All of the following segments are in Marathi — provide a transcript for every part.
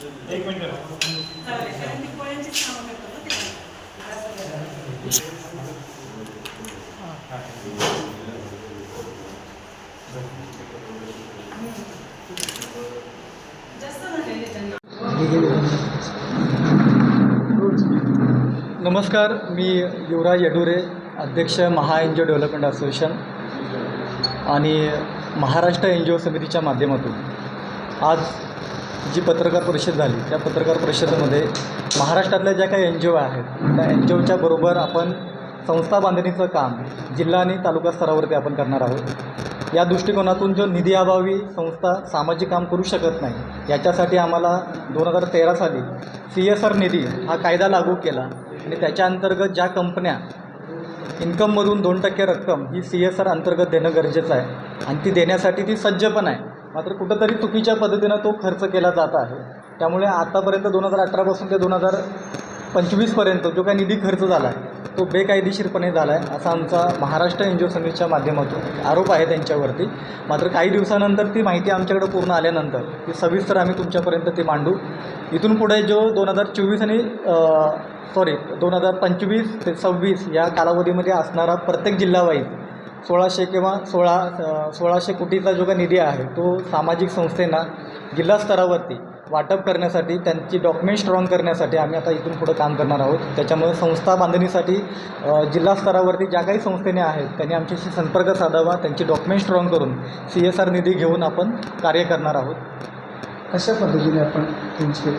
एक नमस्कार मी युवराज येडुरे अध्यक्ष Maha N G O development association आणि महाराष्ट्र एन जी ओ समितीच्या माध्यमातून. आज जी पत्रकार परिषद झाली त्या पत्रकार परिषदेमध्ये महाराष्ट्रातल्या ज्या काही एन जी ओ आहेत त्या एन जी ओच्या बरोबर आपण संस्था बांधणीचं काम जिल्हा आणि तालुका स्तरावरती आपण करणार आहोत. या दृष्टिकोनातून जो निधी अभावी संस्था सामाजिक काम करू शकत नाही याच्यासाठी आम्हाला दोन हजार तेरा साली सी एस आर निधी हा कायदा लागू केला आणि त्याच्या अंतर्गत ज्या कंपन्या इन्कममधून दोन टक्के रक्कम ही सी एस आर अंतर्गत देणं गरजेचं आहे आणि ती देण्यासाठी ती सज्ज पण आहे. मात्र कुठंतरी चुकीच्या पद्धतीनं तो खर्च केला जात आहे. त्यामुळे आतापर्यंत दोन हजार अठरापासून ते दोन हजार पंचवीसपर्यंत जो काही निधी खर्च झाला आहे तो बेकायदेशीरपणे झाला आहे असा आमचा महाराष्ट्र एन जी ओ समितीच्या माध्यमातून आरोप आहे त्यांच्यावरती. मात्र काही दिवसानंतर ती माहिती आमच्याकडे पूर्ण आल्यानंतर ती सविस्तर आम्ही तुमच्यापर्यंत ती मांडू. इथून पुढे जो दोन हजार चोवीस आणि सॉरी दोन हजार पंचवीस ते सव्वीस या कालावधीमध्ये असणारा प्रत्येक जिल्हावाईज सोळाशे किंवा सोळा सोळाशे कोटीचा जो काही निधी आहे तो सामाजिक संस्थेना जिल्हा स्तरावरती वाटप करण्यासाठी त्यांची डॉक्युमेंट स्ट्रॉंग करण्यासाठी आम्ही आता इथून पुढं काम करणार आहोत. त्याच्यामुळे संस्था बांधणीसाठी जिल्हा स्तरावरती ज्या काही संस्थेने आहेत त्यांनी आमच्याशी संपर्क साधावा त्यांची डॉक्युमेंट स्ट्रॉंग करून सी एस आर निधी घेऊन आपण कार्य करणार आहोत. कशा पद्धतीने आपण त्यांचे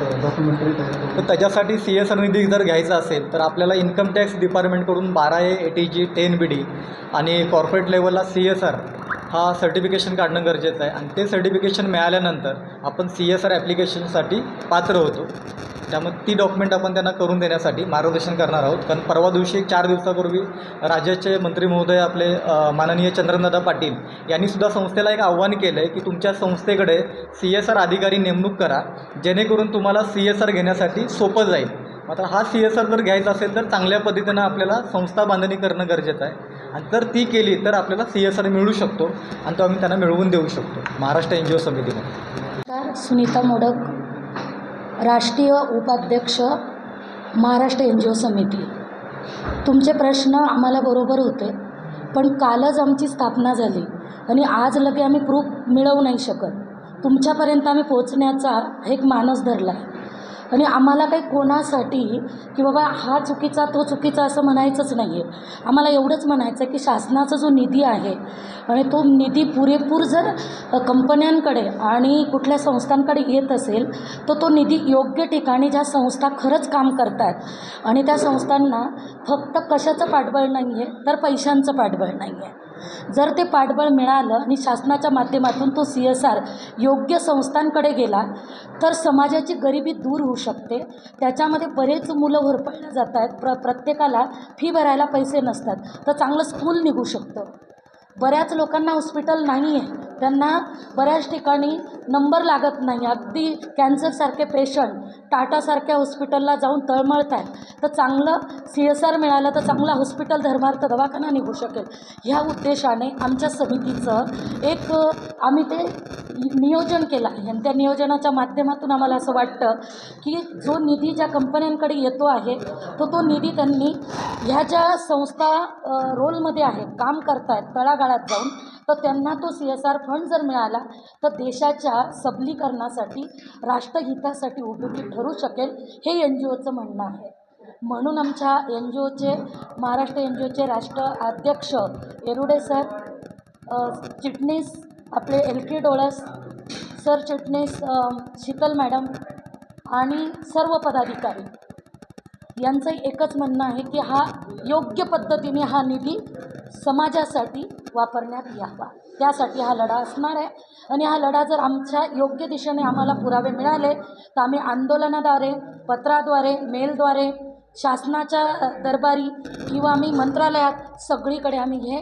डॉक्युमेंटरी तयार तर त्याच्यासाठी सी एस आर निधी जर घ्यायचा असेल तर आपल्याला इन्कम टॅक्स डिपार्टमेंटकडून बारा A eighty G ten B D आणि कॉर्पोरेट लेवलला सी एस आर हा सर्टिफिकेशन काढणं गरजेचं आहे. आणि ते सर्टिफिकेशन मिळाल्यानंतर आपण सी एस आर ॲप्लिकेशनसाठी पात्र होतो. त्यामुळे ती डॉक्युमेंट आपण त्यांना करून देण्यासाठी मार्गदर्शन करणार आहोत. कारण परवा दिवशी एक चार दिवसापूर्वी राज्याचे मंत्री महोदय आपले माननीय चंद्रनदा पाटील यांनीसुद्धा संस्थेला एक आव्हान केलं आहे की तुमच्या संस्थेकडे सी एस आर अधिकारी नेमणूक करा जेणेकरून तुम्हाला सी एस आर घेण्यासाठी सोपं जाईल. मात्र हा सी एस आर जर घ्यायचा असेल तर चांगल्या पद्धतीनं आपल्याला संस्था बांधणी करणं गरजेचं आहे. आणि जर ती केली तर आपल्याला सी एस आर मिळू शकतो आणि तो आम्ही त्यांना मिळवून देऊ शकतो. महाराष्ट्र एन जी ओ समितीमध्ये. सुनीता मोडक. राष्ट्रीय उपाध्यक्ष महाराष्ट्र एन जी ओ समिती. तुमचे प्रश्न आम्हाला बरोबर होते पण कालच आमची स्थापना झाली आणि आज लगे आम्ही प्रूफ मिळवू नाही शकत. तुमच्यापर्यंत आम्ही पोचण्याचा एक मानस धरला आहे. आणि आम्हाला काही कोणासाठी की बाबा हा चुकीचा तो चुकीचा असं म्हणायचंच नाही आहे आम्हाला एवढंच म्हणायचं आहे की शासनाचा जो निधी आहे आणि तो निधी पुरेपूर जर कंपन्यांकडे आणि कुठल्या संस्थांकडे येत असेल तर तो निधी योग्य ठिकाणी ज्या संस्था खरंच काम करत आहेत आणि त्या संस्थांना फक्त कशाचं पाठबळ नाही आहे तर पैशांचं पाठबळ नाही आहे जर ते पाठबळ मिळालं आणि शासनाच्या माध्यमातून तो सी एस आर योग्य संस्थांकडे गेला तर समाजाची गरिबी दूर होऊ शकते. त्याच्यामध्ये बरेच मुलं होरपळल्या जात आहेत प्र प्रत्येकाला फी भरायला पैसे नसतात. तर चांगलं स्कूल निघू शकतं. बऱ्याच लोकांना हॉस्पिटल नाही आहे त्यांना बऱ्याच ठिकाणी नंबर लागत नाही. अगदी कॅन्सरसारखे पेशंट टाटासारख्या हॉस्पिटलला जाऊन तळमळत आहेत तर चांगलं सी एस आर मिळालं तर चांगला हॉस्पिटल धर्मार्थ दवाखाना निघू शकेल. ह्या उद्देशाने आमच्या समितीचं एक आम्ही ते नियोजन केलं आहे. आणि त्या नियोजनाच्या माध्यमातून आम्हाला असं वाटतं की जो निधी ज्या कंपन्यांकडे येतो आहे तो तो निधी त्यांनी ह्या ज्या संस्था रोलमध्ये आहे काम करतायत तळागाळात जाऊन तर त्यांना तो सी एस आर फंड जर मिळाला तर देशाच्या सबलीकरणासाठी राष्ट्रहितासाठी उपयोगी ठरू शकेल हे एन जी ओचं म्हणणं आहे. म्हणून आमच्या एन जी ओचे महाराष्ट्र एन जी ओचे राष्ट्र अध्यक्ष येरुडे सर चिटणीस आपले एल के डोळस सर चिटणीस शीतल मॅडम आणि सर्व पदाधिकारी. यांचं एकच म्हणणं आहे की हा योग्य पद्धतीने हा निधी समाजासाठी वापरण्यात यावा. त्यासाठी हा लढा असणार आहे. आणि हा लढा जर आमच्या योग्य दिशेने आम्हाला पुरावे मिळाले तर आम्ही आंदोलनाद्वारे पत्राद्वारे मेलद्वारे शासनाच्या दरबारी किंवा आम्ही मंत्रालयात सगळीकडे आम्ही हे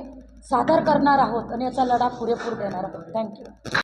सादर करणार आहोत आणि याचा लढा पुरेपूर देणार आहोत. थँक्यू